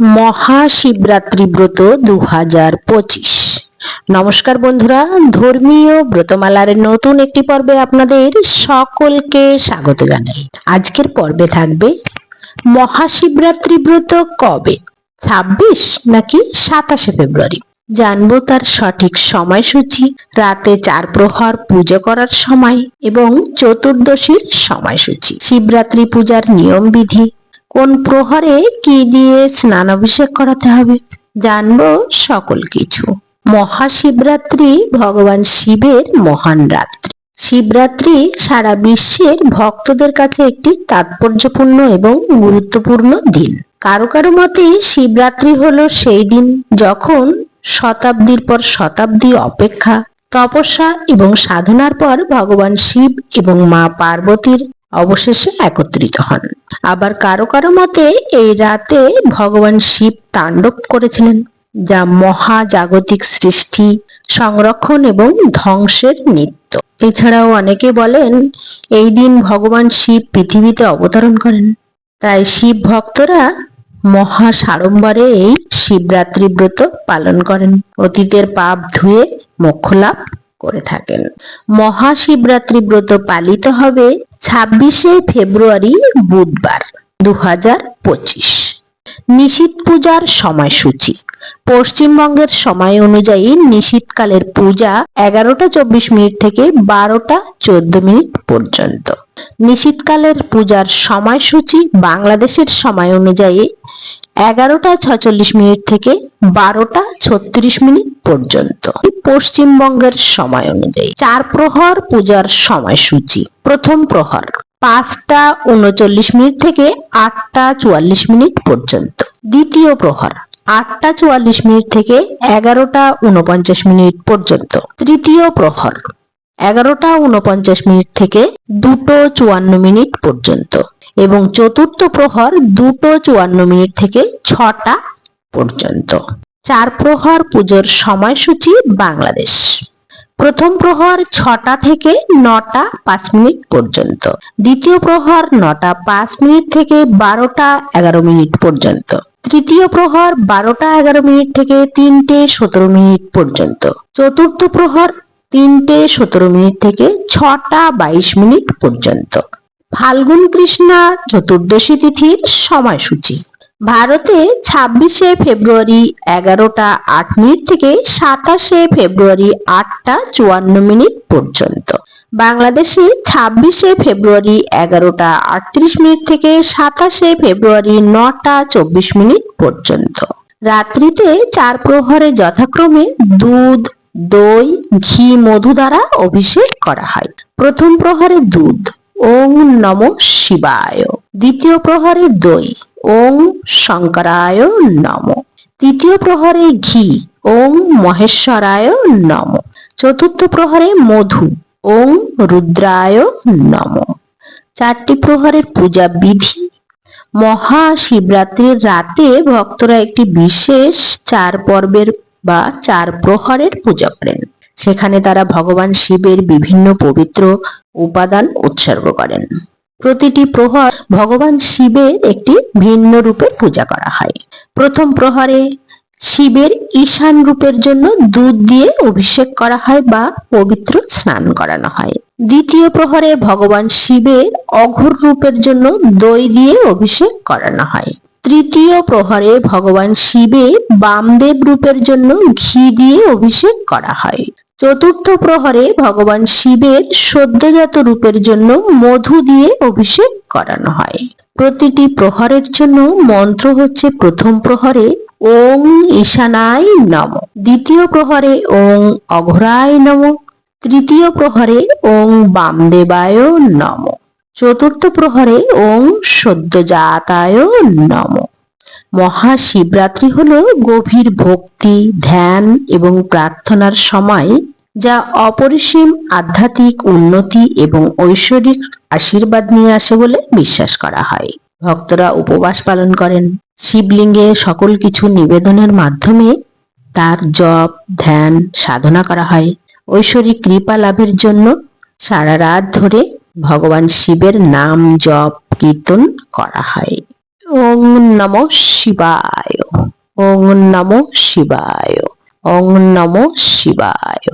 মহাশিবরাত্রি ব্রত দু হাজার পঁচিশ। নমস্কার বন্ধুরা, ধর্মীয় ব্রতমালার নতুন একটি পর্বে আপনাদের সকলকে স্বাগত জানাই। আজকের পর্বে থাকবে মহাশিবরাত্রি ব্রত কবে? ছাব্বিশ নাকি সাতাশে ফেব্রুয়ারি? জানব তার সঠিক সময়সূচি, রাতে চার প্রহর পুজো করার সময় এবং চতুর্দশীর সময়সূচি, শিবরাত্রি পূজার নিয়ম বিধি কোন প্রহরে কি দিয়ে স্নানাভিষেক করাতে হবে? জানব সকল কিছু। মহাশিবরাত্রি ভগবান শিবের মহান রাত্রি। শিবরাত্রি সারা বিশ্বের ভক্তদের কাছে একটি তাৎপর্যপূর্ণ এবং গুরুত্বপূর্ণ দিন। কারও কারও মতে শিবরাত্রি হলো সেই দিন যখন শতাব্দীর পর শতাব্দী অপেক্ষা, তপস্যা এবং সাধনার পর ভগবান শিব এবং মা পার্বতীর অবশেষে একত্রিত হন। আবার কারও কারও মতে এই রাতে ভগবান শিব তাণ্ডব করেছিলেন, যা মহাজাগতিক সৃষ্টি, সংরক্ষণ এবং ধ্বংসের নিত্য। এছাড়াও অনেকে বলেন, এই দিন ভগবান শিব পৃথিবীতে অবতরণ করেন। তাই শিব ভক্তরা মহা সাড়ম্বরে এই শিবরাত্রি ব্রত পালন করেন। অতীতের পাপ ধুয়ে মোক্ষ লাভ করে থাকেন। মহাশিবরাত্রি ব্রত পালিত হবে ছাব্বিশে ফেব্রুয়ারি বুধবার দু হাজার পঁচিশ। নিশীত পূজার সময়সূচি। পশ্চিমবঙ্গের সময় অনুযায়ী নিশীতকালের পূজা এগারোটা চব্বিশ মিনিট থেকে বারোটা চোদ্দ মিনিট পর্যন্ত। নিশীতকালের পূজার সময়সূচি বাংলাদেশের সময় অনুযায়ী এগারোটা ছচল্লিশ মিনিট থেকে বারোটা ছত্রিশ মিনিট পর্যন্ত। পশ্চিমবঙ্গের সময় অনুযায়ী চার প্রহর পূজার সময়সূচি। প্রথম প্রহর পাঁচটা উনচল্লিশ মিনিট থেকে আটটা চুয়াল্লিশ মিনিট পর্যন্ত। দ্বিতীয় প্রহর আটটা চুয়াল্লিশ মিনিট থেকে এগারোটা উনপঞ্চাশ মিনিট পর্যন্ত। তৃতীয় প্রহর এগারোটা উনপঞ্চাশ মিনিট থেকে দুটো চুয়ান্ন মিনিট পর্যন্ত এবং চতুর্থ প্রহর দুটো চুয়ান্ন মিনিট থেকে ছটা পর্যন্ত। চার প্রহর পুজোর সময়সূচি বাংলাদেশ। প্রথম প্রহর ছটা থেকে নটা পাঁচ মিনিট পর্যন্ত। দ্বিতীয় প্রহর নটা পাঁচ মিনিট থেকে বারোটা এগারো মিনিট পর্যন্ত। তৃতীয় প্রহর বারোটা এগারো মিনিট থেকে তিনটে সতেরো মিনিট পর্যন্ত। চতুর্থ প্রহর তিনটে সতেরো মিনিট থেকে ছটা বাইশ মিনিট পর্যন্ত। ফাল্গুন কৃষ্ণা চতুর্দশী তিথির সময়সূচি। ভারতে ছাব্বিশে ফেব্রুয়ারি এগারোটা আট মিনিট থেকে সাতাশে ফেব্রুয়ারি আটটা চুয়ান্ন মিনিট পর্যন্ত। বাংলাদেশে ছাব্বিশে ফেব্রুয়ারি এগারোটা আটত্রিশ মিনিট থেকে সাতাশে ফেব্রুয়ারি নটা চব্বিশ মিনিট পর্যন্ত। রাত্রিতে চার প্রহরে যথাক্রমে দুধ দই, ঘি, মধু দ্বারা অভিষেক করা হয়। প্রথম প্রহরে দুধ, ওং নম শিবায়। দ্বিতীয় প্রহরে দই, ওং শঙ্করায় নম। তৃতীয় প্রহরে ঘি, ওং মহেশ্বরায় নম। চতুর্থ প্রহরে মধু, ওং রুদ্রায় নম। চারটি প্রহরের পূজা বিধি, মহাশিবরাত্রির রাতে ভক্তরা একটি বিশেষ চার পর্বের বা চার প্রহরের পূজা করেন। সেখানে তারা ভগবান শিবের বিভিন্ন পবিত্র উপাদান উৎসর্গ করেন। প্রতিটি প্রহর ভগবান শিবের একটি ভিন্ন রূপের পূজা করা হয়। প্রথম প্রহরে শিবের ঈশান রূপের জন্য দুধ দিয়ে অভিষেক করা হয় বা পবিত্র স্নান করানো হয়। দ্বিতীয় প্রহরে ভগবান শিবের অঘোর রূপের জন্য দই দিয়ে অভিষেক করানো হয়। তৃতীয় প্রহরে ভগবান শিবের বামদেব রূপের জন্য ঘি দিয়ে অভিষেক করা হয়। চতুর্থ প্রহরে ভগবান শিবের সদ্যজাত রূপের জন্য মধু দিয়ে অভিষেক করানো হয়। প্রতিটি প্রহরের জন্য মন্ত্র হচ্ছে প্রথম প্রহরে ওং ঈশানায় নম। দ্বিতীয় প্রহরে ওং অঘরায় নম। তৃতীয় প্রহরে ওং বামদেবায় নম। চতুর্থ প্রহরে ওং সদ্যজাতায় নম। মহাশিবরাত্রি হলো গভীর ভক্তি, ধ্যান এবং প্রার্থনার সময় যা অপরিসীম আধ্যাত্মিক উন্নতি এবং ঐশ্বরিক আশীর্বাদ নিয়ে আসে বলে বিশ্বাস করা হয়। ভক্তরা উপবাস পালন করেন। শিবলিঙ্গে সকল কিছু নিবেদনের মাধ্যমে তার জপ, ধ্যান, সাধনা করা হয়। ঐশ্বরিক কৃপা লাভের জন্য সারা রাত ধরে ভগবান শিবের নাম জপ কীর্তন করা হয়। ওং নম শিবায় নমো শিবায়, ওং নম শিবায়।